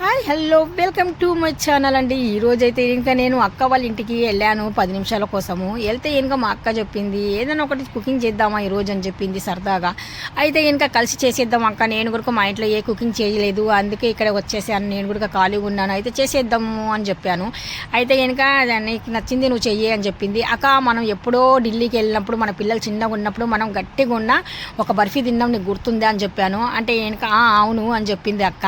Hi hello welcome to my channel అండి. ఈ రోజు అయితే ఇంకా నేను అక్క వాళ్ళ ఇంటికి వెళ్ళాను పది నిమిషాల కోసము. వెళ్తే ఇంకా మా అక్క చెప్పింది ఏదైనా ఒకటి కుకింగ్ చేద్దామా ఈ రోజు అని చెప్పింది సరదాగా. అయితే ఇంకా కలిసి చేసేద్దాం అక్క నేను కూడా మా ఇంట్లో ఏ కుకింగ్ చేయలేదు అందుకే ఇక్కడ వచ్చేసాను నేను కూడా ఖాళీగా ఉన్నాను. అయితే చేసేద్దాము అని చెప్పాను. అయితే కనుక నీకు నచ్చింది నువ్వు చెయ్యి అని చెప్పింది. అక్క మనం ఎప్పుడో ఢిల్లీకి వెళ్ళినప్పుడు మన పిల్లలు చిన్నగా ఉన్నప్పుడు మనం గట్టిగా ఉన్న ఒక బర్ఫీ తిన్నాం నీకు గుర్తుందా అని చెప్పాను. అంటే కనుక "ఆ, అవును అని చెప్పింది అక్క.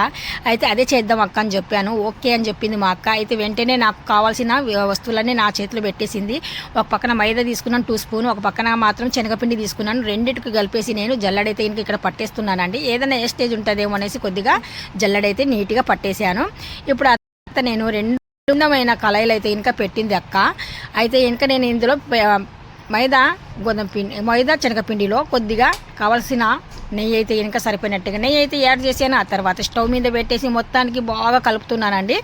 అయితే అదే చేద్దాం అక్క అని చెప్పాను. ఓకే అని చెప్పింది మా అక్క. అయితే వెంటనే నాకు కావాల్సిన వస్తువులన్నీ నా చేతిలో పెట్టేసింది. ఒక పక్కన మైదా తీసుకున్నాను టూ స్పూన్ ఒక పక్కన మాత్రం శనగపిండి తీసుకున్నాను. రెండింటికి కలిపేసి నేను జల్లడైతే ఇంక ఇక్కడ పట్టేస్తున్నానండి. ఏదైనా ఏ స్టేజ్ ఉంటుందేమో అనేసి కొద్దిగా జల్లడైతే నీట్గా పట్టేశాను. ఇప్పుడు అత్త నేను రెండు కళాయిలు అయితే ఇంకా పెట్టింది అక్క. అయితే ఇంకా నేను ఇందులో మైదా గోధుమ పిండి మైదా శనగపిండిలో కొద్దిగా కావలసిన నెయ్యి అయితే ఇంకా సరిపోయినట్టుగా నెయ్యి అయితే యాడ్ చేసాను ఆ తర్వాత స్టవ్ మీద పెట్టేసి మొత్తానికి బాగా కలుపుతున్నానండి.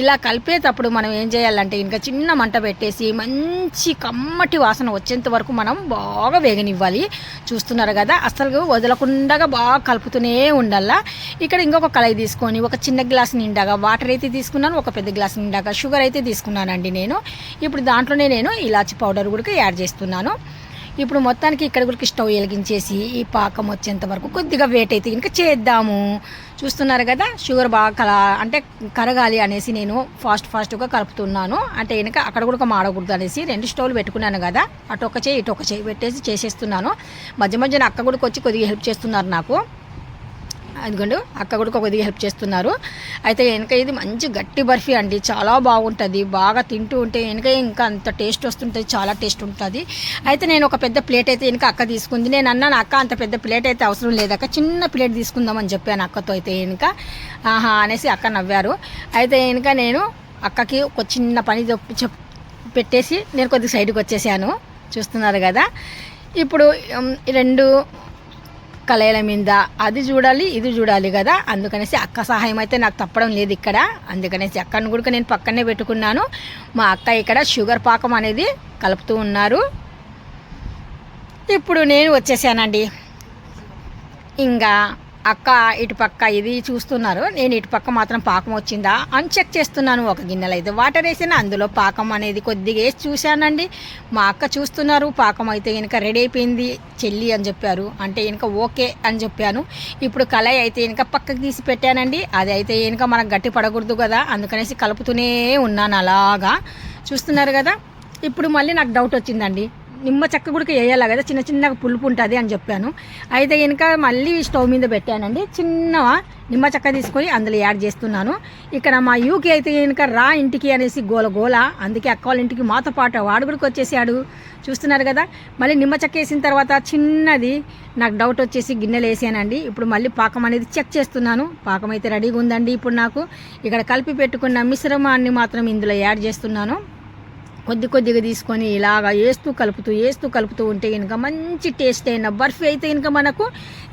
ఇలా కలిపేటప్పుడు మనం ఏం చేయాలంటే ఇంకా చిన్న మంట పెట్టేసి మంచి కమ్మటి వాసన వచ్చేంత వరకు మనం బాగా వేగనివ్వాలి. చూస్తున్నారు కదా అసలు వదలకుండా బాగా కలుపుతూనే ఉండాలా. ఇక్కడ ఇంకొక కళాయి తీసుకొని ఒక చిన్న గ్లాస్ నిండాగా వాటర్ అయితే తీసుకున్నాను ఒక పెద్ద గ్లాస్ నిండాగా షుగర్ అయితే తీసుకున్నానండి నేను. ఇప్పుడు దాంట్లోనే నేను ఇలాచి పౌడర్ కూడా యాడ్ చేస్తున్నాను. ఇప్పుడు మొత్తానికి ఇక్కడ కూడా స్టవ్ వెలిగించేసి ఈ పాకం వచ్చేంత వరకు కొద్దిగా వెయిట్ అయితే ఇంకా చేద్దాము. చూస్తున్నారు కదా షుగర్ బాగా కల అంటే కరగాలి అనేసి నేను ఫాస్ట్ ఫాస్ట్గా కలుపుతున్నాను. అంటే వెనక అక్కడ కూడా మాడకూడదు అనేసి రెండు స్టవ్లు పెట్టుకున్నాను కదా అటు ఒక చేయి ఇటు ఒక చేయి పెట్టేసి చేసేస్తున్నాను. మధ్య మధ్యన అక్క కూడా వచ్చి కొద్దిగా హెల్ప్ చేస్తున్నారు నాకు. అదిగోండి అక్క కూడా కొద్దిగా హెల్ప్ చేస్తున్నారు. అయితే వెనక ఇది మంచి గట్టి బర్ఫీ అండి చాలా బాగుంటుంది బాగా తింటూ ఉంటే వెనక ఇంకా అంత టేస్ట్ వస్తుంటుంది చాలా టేస్ట్ ఉంటుంది. అయితే నేను ఒక పెద్ద ప్లేట్ అయితే వెనక అక్క తీసుకుంది. నేను అన్నాను అక్క అంత పెద్ద ప్లేట్ అయితే అవసరం లేదక్క చిన్న ప్లేట్ తీసుకుందామని చెప్పాను అక్కతో అయితే వెనక. ఆహా అనేసి అక్క నవ్వారు. అయితే వెనక నేను అక్కకి ఒక చిన్న పని చెప్ పెట్టేసి నేను కొద్దిగా సైడ్కి వచ్చేసాను. చూస్తున్నారు కదా? ఇప్పుడు రెండు కళాయిల మీద. అది చూడాలి ఇది చూడాలి కదా. అందుకనేసి అక్క సహాయం అయితే నాకు తప్పడం లేదు ఇక్కడ. అందుకనేసి అక్కను కూడా నేను పక్కనే పెట్టుకున్నాను. మా అక్క ఇక్కడ షుగర్ పాకం అనేది కలుపుతూ ఉన్నారు. ఇప్పుడు నేను వచ్చేసానండి. ఇంకా అక్క ఇటు పక్క ఇది చూస్తున్నారు. నేను ఇటు పక్క మాత్రం పాకం వచ్చిందా? అని చెక్ చేస్తున్నాను. ఒక గిన్నెలో అయితే వాటర్ వేసిన అందులో పాకం అనేది కొద్దిగా వేసి చూశానండి. మా అక్క చూస్తున్నారు పాకం అయితే కనుక రెడీ అయిపోయింది చెల్లి అని చెప్పారు. అంటే వెనుక ఓకే అని చెప్పాను. ఇప్పుడు కళాయి అయితే కనుక పక్కకి తీసి పెట్టానండి. అది అయితే వెనుక మనకు గట్టి పడకూడదు కదా అందుకనేసి కలుపుతూనే ఉన్నాను అలాగా. చూస్తున్నారు కదా? ఇప్పుడు మళ్ళీ నాకు డౌట్ వచ్చిందండి. నిమ్మ చెక్క కూడా వేయాలి కదా? చిన్న చిన్నగా పులుపు ఉంటుంది అని చెప్పాను. అయితే కనుక మళ్ళీ స్టవ్ మీద పెట్టానండి. చిన్న నిమ్మ చెక్క తీసుకొని అందులో యాడ్ చేస్తున్నాను. ఇక్కడ మా యూకి అయితే కనుక రా ఇంటికి అనేసి గోల గోల. అందుకే అక్క వాళ్ళ ఇంటికి మాతో పాటు వాడు కూడా వచ్చేసాడు. చూస్తున్నారు కదా? మళ్ళీ నిమ్మ చెక్క వేసిన తర్వాత చిన్నది నాకు డౌట్ వచ్చేసి గిన్నెలు వేసానండి. ఇప్పుడు మళ్ళీ పాకం అనేది చెక్ చేస్తున్నాను. పాకం అయితే రెడీగా ఉందండి ఇప్పుడు నాకు. ఇక్కడ కలిపి పెట్టుకున్న మిశ్రమాన్ని మాత్రం ఇందులో యాడ్ చేస్తున్నాను. కొద్ది కొద్దిగా తీసుకొని ఇలాగా వేస్తూ కలుపుతూ వేస్తూ కలుపుతూ ఉంటే కనుక మంచి టేస్ట్ అయిన బర్ఫీ అయితే కనుక మనకు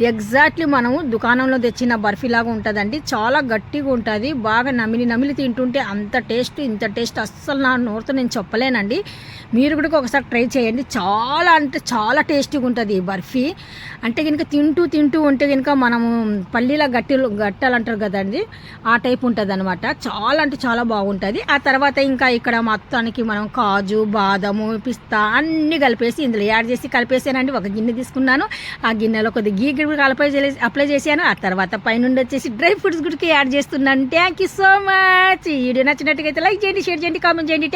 ఎగ్జాక్ట్లీ మనము దుకాణంలో తెచ్చిన బర్ఫీ లాగా ఉంటుందండి. చాలా గట్టిగా ఉంటుంది. బాగా నమిలి నమిలి తింటుంటే అంత టేస్ట్ ఇంత టేస్ట్ అస్సలు నా నోరుతో నేను చెప్పలేనండి. మీరు కూడా ఒకసారి ట్రై చేయండి. చాలా అంటే చాలా టేస్టీగా ఉంటుంది ఈ బర్ఫీ. అంటే కనుక తింటూ తింటూ ఉంటే కనుక మనము పల్లీల గట్టిలు గట్టాలు అంటారు కదండి ఆ టైప్ ఉంటుంది అనమాట చాలా అంటే చాలా బాగుంటుంది. ఆ తర్వాత ఇంకా ఇక్కడ మొత్తానికి మనం కాజు బాదము పిస్తా అన్నీ కలిపేసి ఇందులో యాడ్ చేసి కలిపేసానండి. ఒక గిన్నె తీసుకున్నాను. ఆ గిన్నెలో కొద్ది గీ గిన్నె అప్లై అప్లై చేశాను. ఆ తర్వాత పైనుండి వచ్చేసి డ్రై ఫ్రూట్స్ గుడికి యాడ్ చేస్తున్నాను. థ్యాంక్ యూ సో మచ్ ఈ వీడియో నచ్చినట్టుగా అయితే లైక్ చేయండి షేర్ చేయండి కామెంట్ చేయండి.